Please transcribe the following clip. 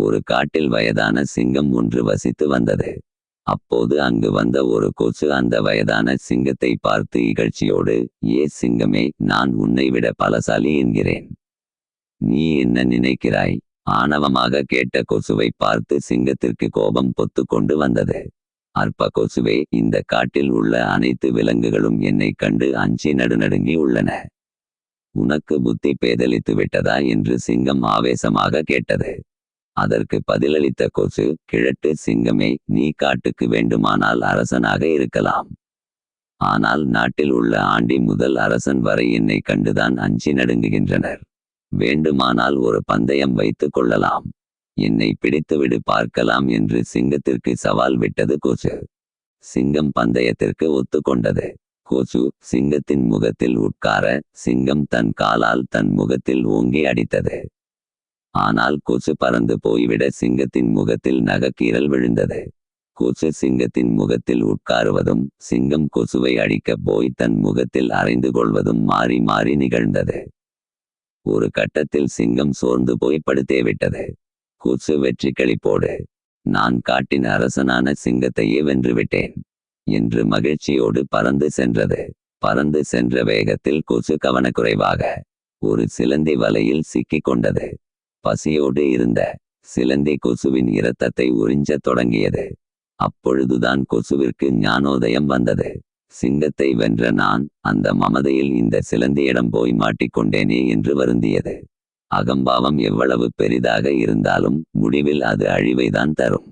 ஒரு காட்டில் வயதான சிங்கம் ஒன்று வசித்து வந்தது. அப்போது அங்கு வந்த ஒரு கொசு அந்த வயதான சிங்கத்தை பார்த்து இகழ்ச்சியோடு ஏ சிங்கமே நான் உன்னை விட பலசாலி என்கிறேன். நீ என்ன நினைக்கிறாய்? ஆணவமாக கேட்ட கொசுவை பார்த்து சிங்கத்திற்கு கோபம் பொத்து கொண்டு வந்தது. அற்ப கொசுவே இந்த காட்டில் உள்ள அனைத்து விலங்குகளும் என்னை கண்டு அஞ்சி நடுநடுங்கி உள்ளன. உனக்கு புத்தி பேதலித்து விட்டதா? என்று சிங்கம் ஆவேசமாக கேட்டது. அதற்கு பதிலளித்த கொசு கிழட்டு சிங்கமே நீ காட்டுக்கு வேண்டுமானால் அரசனாக இருக்கலாம். ஆனால் நாட்டில் உள்ள ஆண்டி முதல் அரசன் வரை என்னை கண்டுதான் அஞ்சி நடுங்குகின்றனர். வேண்டுமானால் ஒரு பந்தயம் வைத்துக் கொள்ளலாம். என்னை பிடித்துவிடு பார்க்கலாம் என்று சிங்கத்திற்கு சவால் விட்டது கொசு. சிங்கம் பந்தயத்திற்கு ஒத்துக்கொண்டது. கொசு சிங்கத்தின் முகத்தில் உட்கார சிங்கம் தன் காலால் தன் முகத்தில் ஓங்கி அடித்தது. ஆனால் கொசு பறந்து போய்விட சிங்கத்தின் முகத்தில் நகக்கீரல் விழுந்தது. கொசு சிங்கத்தின் முகத்தில் உட்காருவதும் சிங்கம் கொசுவை அடிக்கப் போய் தன் முகத்தில் அறைந்து கொள்வதும் மாறி மாறி நிகழ்ந்தது. ஒரு கட்டத்தில் சிங்கம் சோர்ந்து போய் படுத்தே விட்டது. கொசு வெற்றி களிப்போடு நான் காட்டின் அரசனான சிங்கத்தையே வென்றுவிட்டேன் என்று மகிழ்ச்சியோடு பறந்து சென்றது. பறந்து சென்ற வேகத்தில் கொசு கவனக்குறைவாக ஒரு சிலந்தி வலையில் சிக்கிக் கொண்டது. பசியோடு இருந்த சிலந்தி கொசுவின் இரத்தத்தை உறிஞ்சத் தொடங்கியது. அப்பொழுதுதான் கொசுவிற்கு ஞானோதயம் வந்தது. சிங்கத்தை வென்ற நான் அந்த மமதையில் இந்த சிலந்தியிடம் போய் மாட்டிக்கொண்டேனே என்று வருந்தியது. அகம்பாவம் எவ்வளவு பெரிதாக இருந்தாலும் முடிவில் அது அழிவைதான் தரும்.